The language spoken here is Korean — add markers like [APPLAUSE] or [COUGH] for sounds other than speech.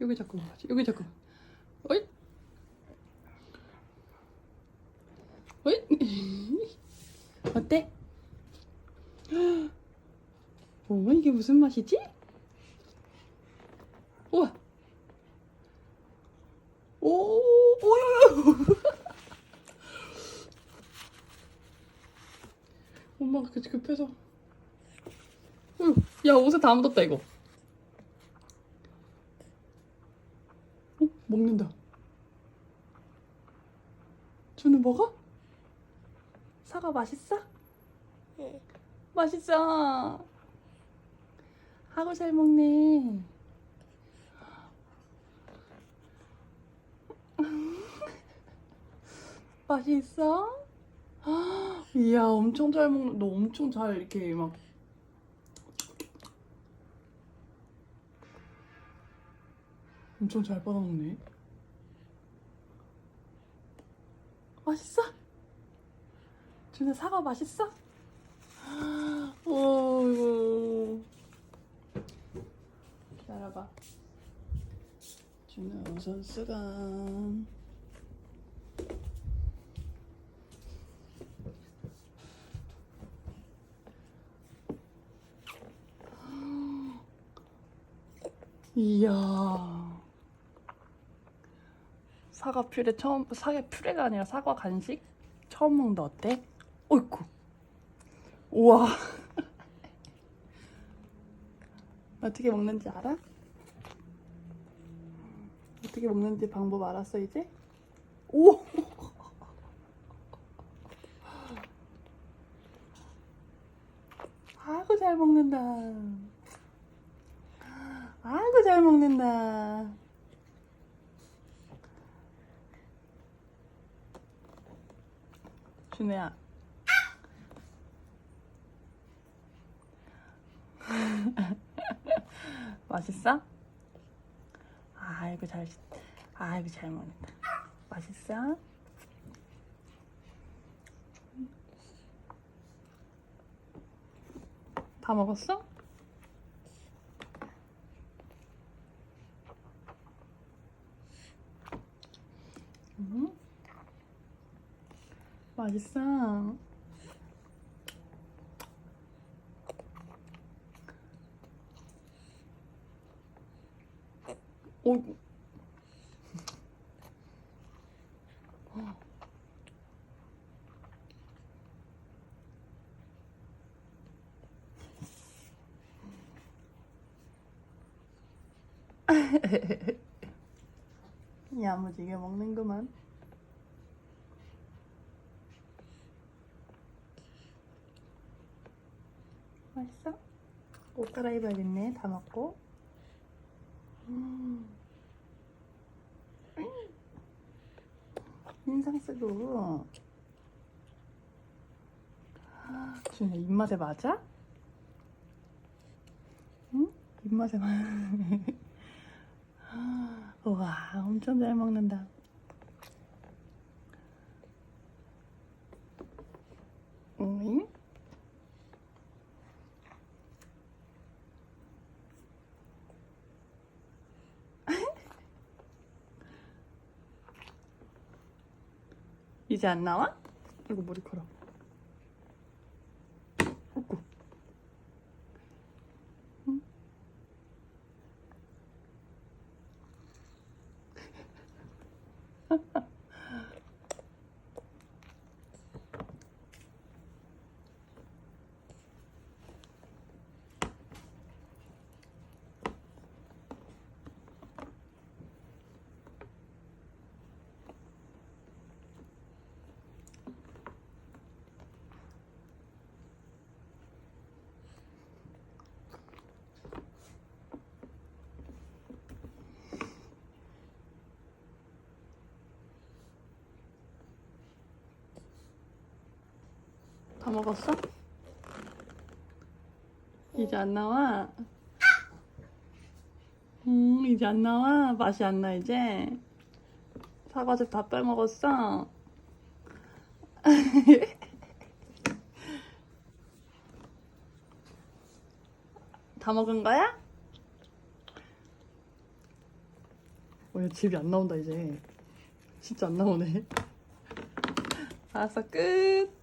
여기 자꾸 가지. 여기 자꾸. 어이? 어이? [LAUGHS] 어때? 오, [GASPS] 이게 무슨 맛이지? 우와. 오, 오유. [LAUGHS] 엄마가 그치 급해서. 어휴, 야 옷에 다 묻었다 이거. 어? 먹는다. 준우 먹어? 사과 맛있어? 응. 맛있어. 하고 잘 먹네. [LAUGHS] 맛있어? [GASPS] 이야 엄청 잘 먹는 너 엄청 잘 이렇게 막 엄청 잘 뻗어먹네. 맛있어? 준아 사과 맛있어? 어이구 기다려봐. 준아 선수가 이야 사과 퓨레 처음 사과 퓨레가 아니라 사과 간식 처음 먹는다 어때? 어이쿠 우와 [LAUGHS] 어떻게 먹는지 알아? 어떻게 먹는지 방법 알았어 이제? 오 [LAUGHS] 아이고 잘 먹는다 아이고 잘 먹는다. 준우야. [LAUGHS] 맛있어? 아이고 잘, 아이고 잘 먹는다. 맛있어? 다 먹었어? 음. 맛있어. 오. [LAUGHS] 야무지게 먹는구만. 맛있어? 옷 갈아입어야겠네. 다 먹고. 음. 인상 쓰고. 준아 입맛에 맞아? 응? 입맛에 맞아. [LAUGHS] 우와, 엄청 잘 먹는다. 응? 이제 안 나와? 이거 머리카락. 어구. 응? 먹었어? 이제 안 나와? 음, 이제 안 나와? 맛이 안 나, 이제? 사과즙 다 빼먹었어? [LAUGHS] 다 먹은 거야? 어, 얘 집이 안 나온다 이제. 진짜 안 나오네. [LAUGHS] 알았어 끝.